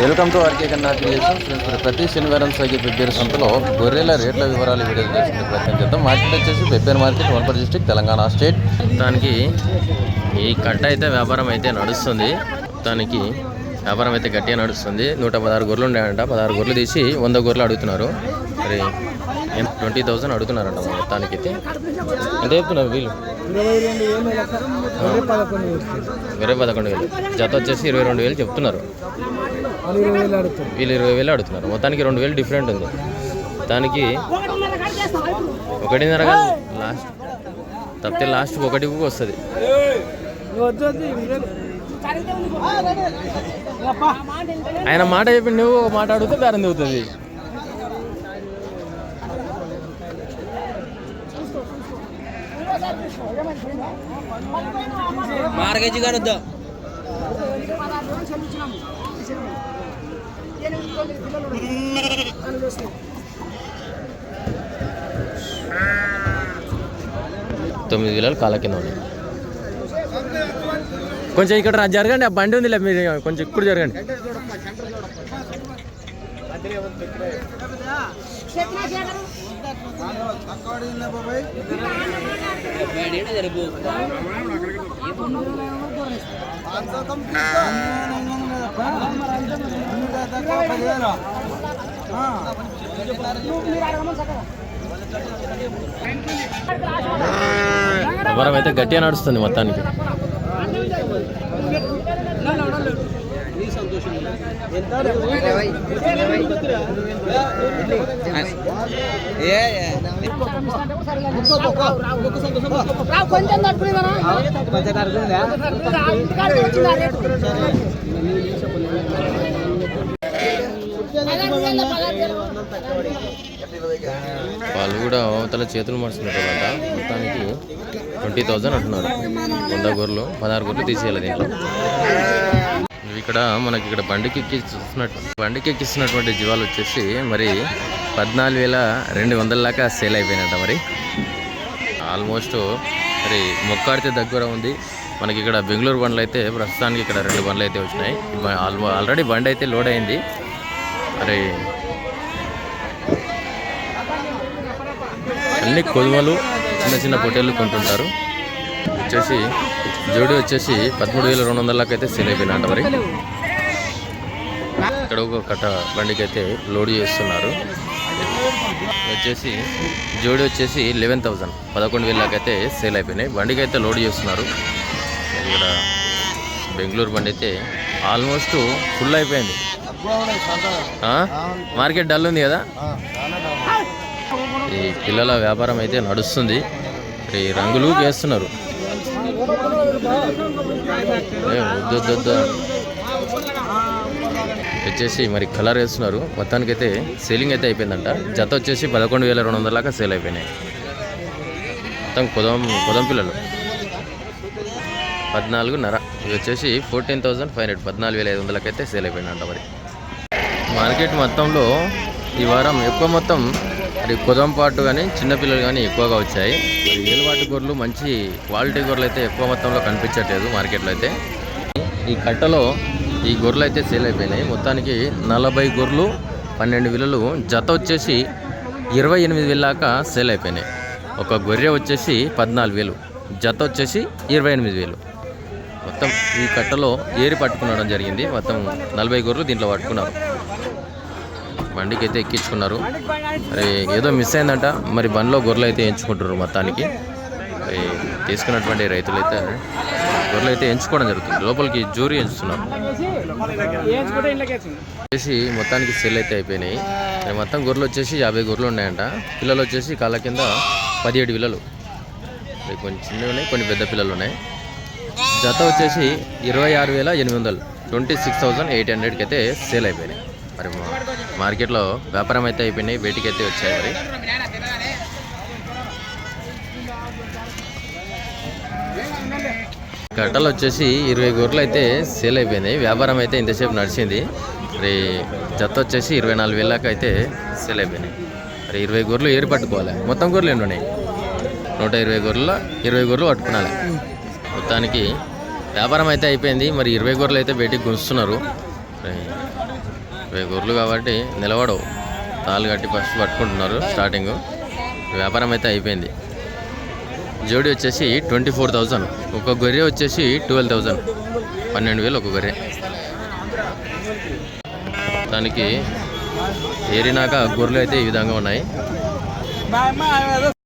Welcome to RK Kanna creation ప్రతి శనివారం సాగే పెబ్బేరు సంతలో గొర్రెల రేట్ల వివరాలు వీడియో చేసుకునే ప్రయత్నం చేద్దాం. మార్కెట్ వచ్చేసి Pebbair market Wanaparthy district Telangana state. దానికి ఈ కట్ట అయితే వ్యాపారం అయితే నడుస్తుంది. దానికి వ్యాపారం అయితే గట్టిగా నడుస్తుంది. నూట పదహారు గొర్రెలు ఉన్నాయంట. పదహారు గొర్రెలు తీసి వంద గొర్రెలు అడుగుతున్నారు. మరి ట్వంటీ థౌసండ్ అడుగుతున్నారంట మొత్తానికి అయితే ఎంత చెప్తున్నారు వీళ్ళు? ఇరవై పదకొండు వేలు. జత వచ్చేసి ఇరవై రెండు వేలు చెప్తున్నారు. వాళ్ళు ఇరవై వేలు అడుగుతున్నారు. మొత్తానికి రెండు వేలు డిఫరెంట్ ఉంది. దానికి ఒకటిన్నర కాదు లాస్ట్ తప్పితే లాస్ట్ ఒకటి వస్తుంది. ఆయన మాట చెప్పి నువ్వు ఒక మాట అడిగితే బేరం దిగుతుంది మార్గేజీ గారు వద్దా. తొమ్మిది వేలు కాల కింద ఉన్నాయి కొంచెం ఇక్కడ రా- జరగండి ఆ బండి ఉందిలే మీరు కొంచెం ఇప్పుడు జరగండి వ్యాపారం అయితే గట్టిగా నడుస్తుంది మొత్తానికి. కొంచెం తట్టుకునేదనా ఇంటికాడికి వాళ్ళు కూడా అవతల చేతులు మార్చుకున్నట్టు మొత్తానికి ట్వంటీ థౌజండ్ అంటున్నారు. వంద గొర్రెలు పదహారు గొర్రెలు తీసేయాలి దీంట్లో. ఇక్కడ మనకి ఇక్కడ బండికి ఎక్కిస్తున్నట్టు బండికి ఎక్కిస్తున్నటువంటి జీవాలు వచ్చేసి మరి పద్నాలుగు వేల రెండు వందల దాకా సేల్ అయిపోయినట్ట మరి. ఆల్మోస్ట్ మరి మొక్కాడితే దగ్గర ఉంది. మనకి ఇక్కడ బెంగళూరు బండ్లు అయితే ప్రస్తుతానికి ఇక్కడ రెండు బండ్లు అయితే వచ్చినాయి. ఆల్మో ఆల్రెడీ బండి అయితే లోడ్ అయింది. మరి అన్ని కొదువలు చిన్న చిన్న పొట్టేళ్ళు కొంటుంటారు. వచ్చేసి జోడి వచ్చేసి పదమూడు వేల రెండు వందలకి అయితే సేల్ అయిపోయినట్ట మరి. ఇక్కడ ఒక కట్ట బండికి అయితే లోడ్ చేస్తున్నారు. వచ్చేసి జోడి వచ్చేసి లెవెన్ థౌజండ్ పదకొండు వేలకైతే అయితే సేల్ అయిపోయినాయి బండికి అయితే లోడ్ చేస్తున్నారు. ఇక్కడ బెంగళూరు బండి అయితే ఆల్మోస్ట్ ఫుల్ అయిపోయింది. ఆ? మార్కెట్ డల్ ఉంది కదా? ఈ పిల్లల వ్యాపారం అయితే నడుస్తుంది. ఈ రంగులు వేస్తున్నారు. వచ్చేసి మరి కలర్ వేస్తున్నారు. మొత్తానికి అయితే సేలింగ్ అయితే అయిపోయిందంట. జత వచ్చేసి పదకొండు వేల రెండు వందల దాకా సేల్ అయిపోయినాయి. మొత్తం కుదం కుదం పిల్లలు. పద్నాలుగున్నర. ఇవి వచ్చేసి ఫోర్టీన్ థౌజండ్ ఫైవ్ హండ్రెడ్ పద్నాలుగు వేల ఐదు వందలకైతే సేల్ అయిపోయిందంట మరి. మార్కెట్ మొత్తంలో ఈ వారం ఎక్కువ మొత్తం మరి కుదం పాటు కానీ చిన్నపిల్లలు కానీ ఎక్కువగా వచ్చాయి. మరి ఏలువాటి గొర్రెలు మంచి క్వాలిటీ గొర్రెలు అయితే ఎక్కువ మొత్తంలో కనిపించట్లేదు మార్కెట్లో అయితే. ఈ కట్టలో ఈ గొర్రెలు అయితే సేల్ అయిపోయినాయి. మొత్తానికి నలభై గొర్రెలు పన్నెండు విలలు జత వచ్చేసి ఇరవై ఎనిమిది వేలు దాకా సేల్ అయిపోయినాయి. ఒక గొర్రె వచ్చేసి పద్నాలుగు వేలు జత వచ్చేసి ఇరవై ఎనిమిది వేలు. మొత్తం ఈ కట్టలో ఏరి పట్టుకునడం జరిగింది. మొత్తం నలభై గొర్రెలు దీంట్లో పట్టుకున్నారు. బండికి అయితే ఎక్కించుకున్నారు. మరి ఏదో మిస్ అయిందంట. మరి బండిలో గొర్రెలు అయితే ఎంచుకుంటారు మొత్తానికి. మరి తీసుకున్నటువంటి రైతులు అయితే గొర్రెలు అయితే ఎంచుకోవడం జరుగుతుంది. లోపలికి జ్యూరీ ఎంచుతున్నారు. వచ్చేసి మొత్తానికి సెల్ అయితే అయిపోయినాయి. మొత్తం గొర్రెలు వచ్చేసి యాభై గొర్రెలు ఉన్నాయంట. పిల్లలు వచ్చేసి కాళ్ళ కింద పదిహేడు పిల్లలు. కొన్ని చిన్నవి ఉన్నాయి కొన్ని పెద్ద పిల్లలు ఉన్నాయి. జత వచ్చేసి ఇరవై ఆరు వేల ఎనిమిది వందలు. ట్వంటీ సిక్స్ థౌజండ్ ఎయిట్ హండ్రెడ్కి అయితే సేల్ అయిపోయినాయి. మరి మార్కెట్లో వ్యాపారం అయితే అయిపోయినాయి వేటికి అయితే వచ్చాయి మరి. కట్టలు వచ్చేసి ఇరవై గొర్రెలు అయితే సేల్ అయిపోయినాయి. వ్యాపారం అయితే ఇంతసేపు నడిచింది. మరి జత వచ్చేసి ఇరవై నాలుగు వేలకు అయితే సేల్ అయిపోయినాయి. మరి ఇరవై గొర్రెలు ఏరి పట్టుకోవాలి. మొత్తం గొర్రెలు ఎన్ని ఉన్నాయి? నూట ఇరవై గొర్రెల ఇరవై గొర్రెలు పట్టుకున్నాలి. మొత్తానికి వ్యాపారం అయితే అయిపోయింది. మరి ఇరవై గొర్రెలు అయితే బయటికి గుంస్తున్నారు ఇవి గొర్రెలు కాబట్టి నిలబడవు. తాళ్ళు కట్టి ఫస్ట్ పట్టుకుంటున్నారు స్టార్టింగ్. వ్యాపారం అయితే అయిపోయింది. జోడి వచ్చేసి ట్వంటీ ఫోర్ థౌజండ్. ఒక గొర్రె వచ్చేసి ట్వెల్వ్ థౌజండ్. పన్నెండు వేలు ఒక గొర్రె. దానికి ఏరినాక గొర్రెలు అయితే ఈ విధంగా ఉన్నాయి.